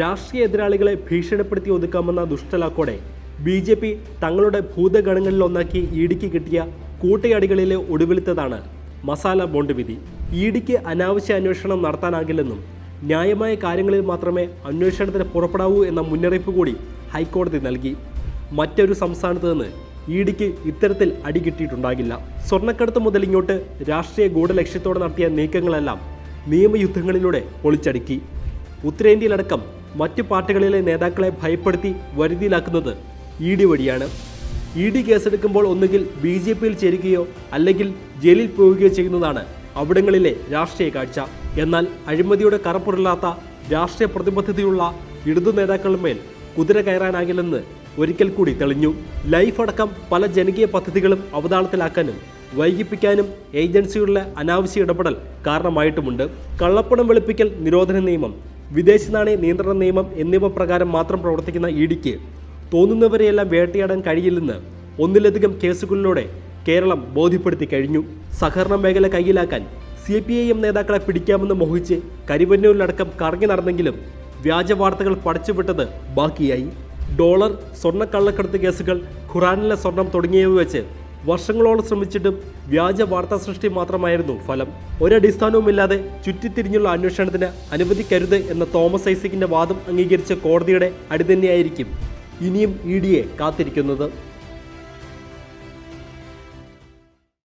രാഷ്ട്രീയ എതിരാളികളെ ഭീഷണിപ്പെടുത്തി ഒതുക്കാമെന്ന ദുഷ്ടലാക്കോടെ ബി ജെ പി തങ്ങളുടെ ഭൂതഗണങ്ങളിൽ ഒന്നാക്കി ഇ ഡിക്ക് കിട്ടിയ കൂട്ടയടികളിലെ ഒടുവിലത്തതാണ് മസാല ബോണ്ട് വിധി. ഇ ഡിക്ക് അനാവശ്യ അന്വേഷണം നടത്താനാകില്ലെന്നും ന്യായമായ കാര്യങ്ങളിൽ മാത്രമേ അന്വേഷണത്തിന് പുറപ്പെടാവൂ എന്ന മുന്നറിയിപ്പ് കൂടി ഹൈക്കോടതി നൽകി. മറ്റൊരു സംസ്ഥാനത്ത് നിന്ന് ഇ ഡിക്ക് ഇത്തരത്തിൽ അടി കിട്ടിയിട്ടുണ്ടാകില്ല. സ്വർണക്കടത്ത് മുതൽ ഇങ്ങോട്ട് രാഷ്ട്രീയ ഗൂഢലക്ഷ്യത്തോടെ നടത്തിയ നീക്കങ്ങളെല്ലാം നിയമയുദ്ധങ്ങളിലൂടെ പൊളിച്ചടുക്കി ഉത്തരേന്ത്യയിലടക്കം മറ്റ് പാർട്ടികളിലെ നേതാക്കളെ ഭയപ്പെടുത്തി വരുതിയിലാക്കുന്നത് ഇ ഡി വഴിയാണ്. ഇ ഡി കേസെടുക്കുമ്പോൾ ഒന്നുകിൽ ബി ജെ പിയിൽ ചേരുകയോ അല്ലെങ്കിൽ ജയിലിൽ പോവുകയോ ചെയ്യുന്നതാണ് അവിടങ്ങളിലെ രാഷ്ട്രീയ കാഴ്ച. എന്നാൽ അഴിമതിയുടെ കറപ്പുരല്ലാത്ത രാഷ്ട്രീയ പ്രതിബദ്ധതയുള്ള ഇടതു നേതാക്കളുമേൽ കുതിര കയറാനാകില്ലെന്ന് ഒരിക്കൽ കൂടി തെളിഞ്ഞു. ലൈഫ് അടക്കം പല ജനകീയ പദ്ധതികളും അവതാളത്തിലാക്കാനും വൈകിപ്പിക്കാനും ഏജൻസികളുടെ അനാവശ്യ ഇടപെടൽ കാരണമായിട്ടുമുണ്ട്. കള്ളപ്പണം വെളുപ്പിക്കൽ നിരോധന നിയമം വിദേശ നാണയ നിയന്ത്രണ നിയമം എന്നിവ പ്രകാരം മാത്രം പ്രവർത്തിക്കുന്ന ഇ ഡിക്ക് തോന്നുന്നവരെയെല്ലാം വേട്ടയാടാൻ കഴിയില്ലെന്ന് ഒന്നിലധികം കേസുകളിലൂടെ കേരളം ബോധ്യപ്പെടുത്തി കഴിഞ്ഞു. സഹകരണ മേഖല കയ്യിലാക്കാൻ സി പി ഐ എം നേതാക്കളെ പിടിക്കാമെന്ന് മോഹിച്ച് കരിവന്നൂരിലടക്കം കറങ്ങി നടന്നെങ്കിലും വ്യാജ വാർത്തകൾ പടച്ചുവിട്ടത് ബാക്കിയായി. ഡോളർ സ്വർണക്കള്ളക്കടത്ത് കേസുകൾ ഖുറാനിലെ സ്വർണം തുടങ്ങിയവ വെച്ച് വർഷങ്ങളോളം ശ്രമിച്ചിട്ടും വ്യാജ വാർത്താ സൃഷ്ടി മാത്രമായിരുന്നു ഫലം. ഒരടിസ്ഥാനവുമില്ലാതെ ചുറ്റിത്തിരിഞ്ഞുള്ള അന്വേഷണത്തിന് അനുവദിക്കരുത് എന്ന തോമസ് ഐസക്കിന്റെ വാദം അംഗീകരിച്ച കോടതിയുടെ അടിതന്നെയായിരിക്കും ഇനിയും ഇ ഡിയെ കാത്തിരിക്കുന്നത്.